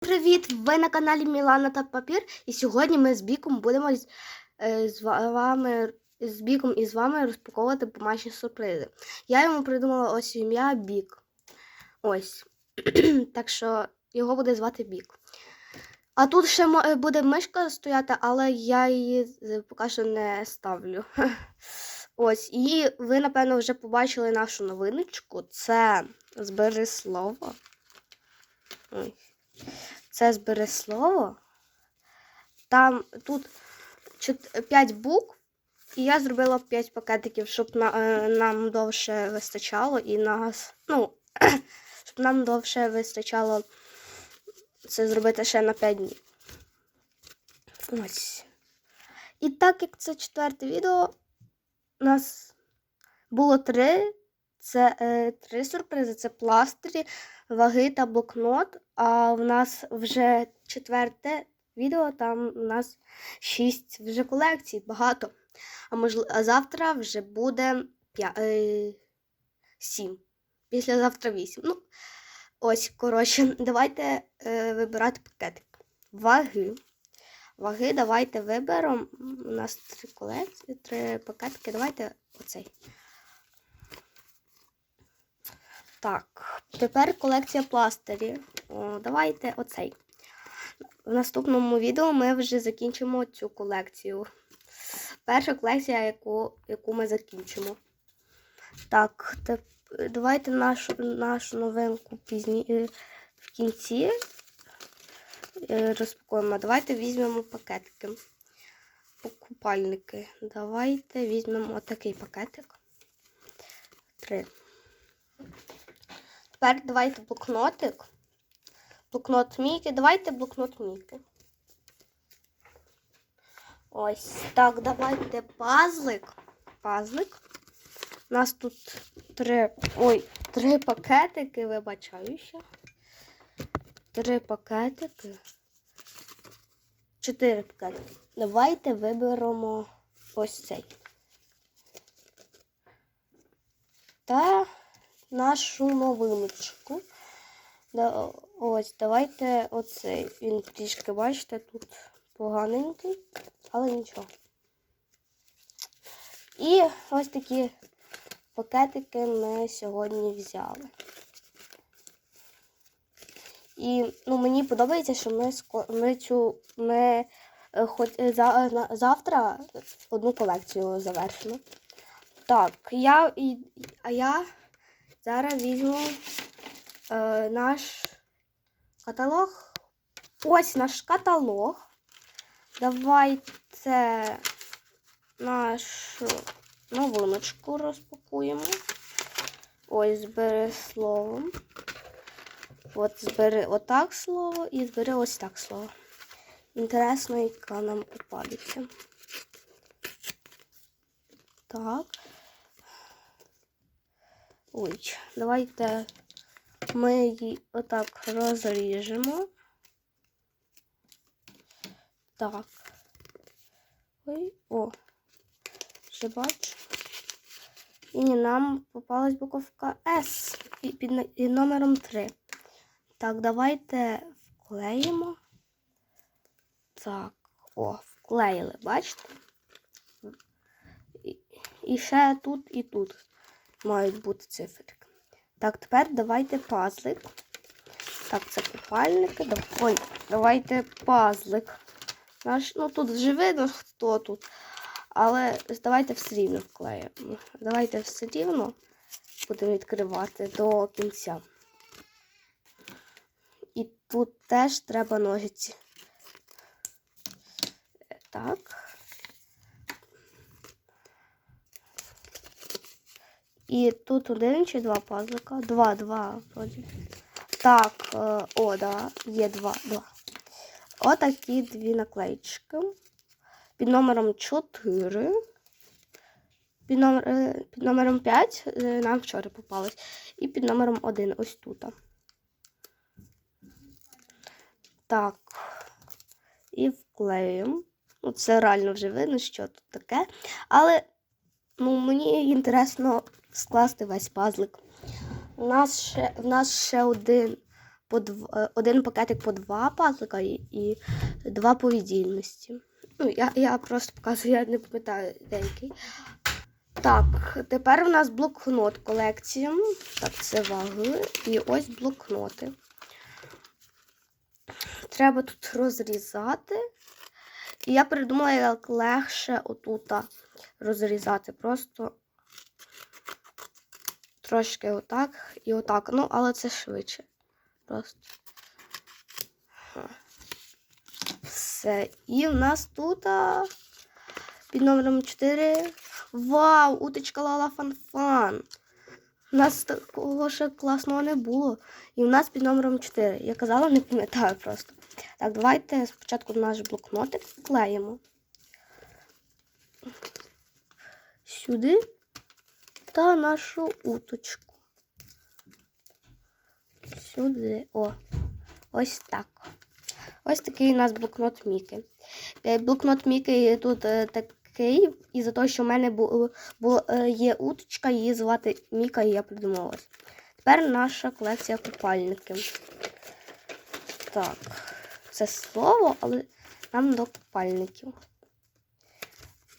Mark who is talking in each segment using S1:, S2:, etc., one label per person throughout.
S1: Привіт! Ви на каналі Мілана та Папір. І сьогодні ми з Біком будемо з, е, з вами з Біком і з вами розпаковувати домашні сюрпризи. Я йому придумала ось ім'я Бік. Ось. так що його буде звати Бік. А тут ще е, буде мишка стояти, але я її поки що не ставлю. Ось, і ви, напевно, вже побачили нашу новиночку. Це збери слово. Ой. Це збери слово. Там тут 5 букв, і я зробила 5 пакетиків, щоб на, е, нам довше вистачало і нас. Ну, щоб нам довше вистачало це зробити ще на 5 днів. Ось. І так як це четверте відео, у нас було три. Це е, три сюрпризи: це пластирі, ваги та блокнот. А в нас вже четверте відео, там у нас шість вже колекцій, багато. А можливо, а завтра вже буде е, сім. Післязавтра вісім. Ну, ось, коротше, давайте е, вибирати пакетик. Ваги. Ваги давайте виберемо. У нас три колекції, три пакетики. Давайте оцей. Так, тепер колекція пластирів. О, давайте оцей. В наступному відео ми вже закінчимо цю колекцію. Перша колекція, яку, яку ми закінчимо. Так, теп, давайте нашу, нашу новинку пізні, е, в кінці е, розпакуємо. Давайте візьмемо пакетики. Покупальники. Давайте візьмемо отакий пакетик. Три. Тепер давайте блокнотик. Блокнот Міки. Давайте блокнот Міки. Ось так, давайте пазлик. Пазлик. У нас тут три. Ой, три пакетики, вибачаюся. Три пакетики. Чотири пакетики. Давайте виберемо ось цей. Та нашу новиночку. Да, ось, давайте оцей. Він трішки, бачите, тут поганенький, але нічого. І ось такі пакетики ми сьогодні взяли. І ну, мені подобається, що ми, ми цю ми е, хоч е, за, на- завтра одну колекцію завершимо. Так, я і, а я зараз візьму е, наш каталог. Ось наш каталог. Давайте нашу новиночку розпакуємо. Ось збери слово. От збери отак слово і збери ось так слово. Інтересно, яка нам попадеться. Так. Ой, давайте ми її отак розріжемо. Так. Ой, о, вже бачу. І нам попалась буковка С під, номером 3. Так, давайте вклеїмо. Так, о, вклеїли, бачите? І ще тут і тут мають бути циферки. Так, тепер давайте пазлик. Так, це купальники. Ой, давайте пазлик. Наш, ну тут вже видно, хто тут. Але давайте все рівно вклеїмо. Давайте все рівно будемо відкривати до кінця. І тут теж треба ножиці. Так. І тут один чи два пазлика? Два, два. вроді. Так, е, о, да, є два, два. Отакі дві наклеїчки. Під номером 4. Під, номер, е, під номером 5 е, нам вчора попалось. І під номером 1 ось тут. Так. І вклеюємо. Ну, це реально вже видно, що тут таке. Але ну, мені інтересно скласти весь пазлик. У нас ще, в нас ще один по дв- е, один пакетик по два пазлика і, і два по віддільності. Ну, я, я просто показую, я не пам'ятаю деякий. Так, тепер у нас блокнот колекція. Так, це ваги. І ось блокноти. Треба тут розрізати. І я придумала, як легше отута розрізати. Просто трошки отак і отак. Ну, але це швидше. Просто. Все. І в нас тут а, під номером 4. Вау! Уточка Лала Фан-Фан. У нас такого ще класного не було. І в нас під номером 4. Я казала, не пам'ятаю просто. Так, давайте спочатку наш блокнотик вклеїмо. Сюди та нашу уточку. Сюди. О, ось так. Ось такий у нас блокнот Міки. Е, Блокнот Міки тут е, такий, і за те, що в мене бу, бу, е, є уточка, її звати Міка, і я придумала. ось. Тепер наша колекція купальників. Так, це слово, але нам до купальників.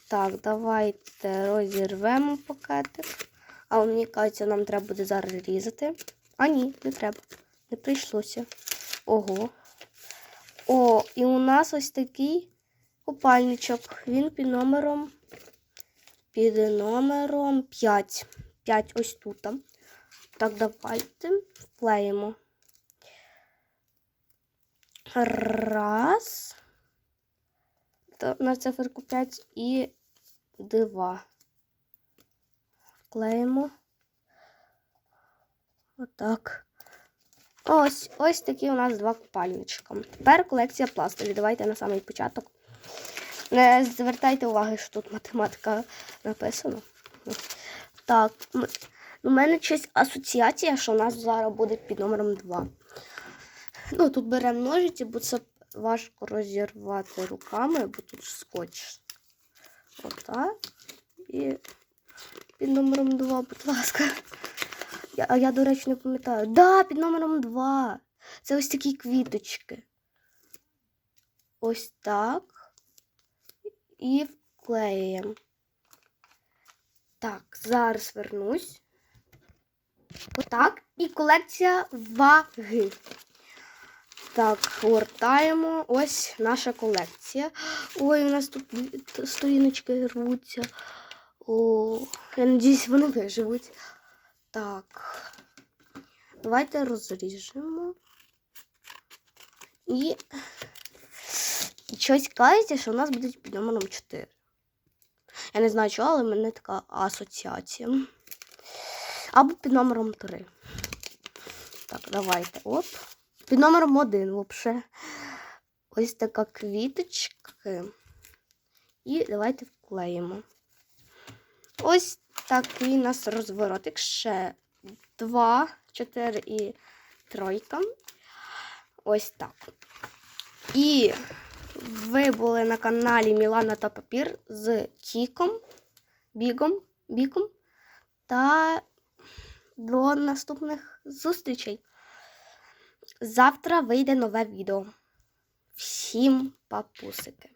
S1: Так, давайте розірвемо пакетик. А мені кажеться, нам треба буде зараз різати. А ні, не треба. Не прийшлося. Ого. О, і у нас ось такий купальничок. Він під номером. Під номером 5. 5 ось тут. Так, давайте вклеїмо. Раз. На циферку 5 і 2. Вклеїмо. Отак. Ось, ось такі у нас два купальничка. Тепер колекція пластирів. Давайте на самий початок. Не звертайте уваги, що тут математика написано. Так, у мене щось асоціація, що у нас зараз буде під номером 2. Ну, тут беремо ножиці, бо це важко розірвати руками, бо тут скотч. Отак. І під номером 2, будь ласка. Я, а я, до речі, не пам'ятаю. Да, під номером 2. Це ось такі квіточки. Ось так. І вклеїмо. Так, зараз вернусь. Отак. І колекція ваги. Так, гортаємо. Ось наша колекція. Ой, у нас тут сторіночки рвуться. О, я надіюсь, вони виживуть. Так. Давайте розріжемо. І і щось кажеться, що у нас буде під номером 4. Я не знаю чого, але в мене така асоціація. Або під номером 3. Так, давайте. Оп. Під номером 1 взагалі. Ось така квіточка. І давайте вклеїмо. Ось такий у нас розворотик. Ще 2, 4 і тройка. Ось так. І ви були на каналі Мілана та Папір з Кіком, Бігом, Біком. Та до наступних зустрічей. Завтра вийде нове відео. Всім папусики!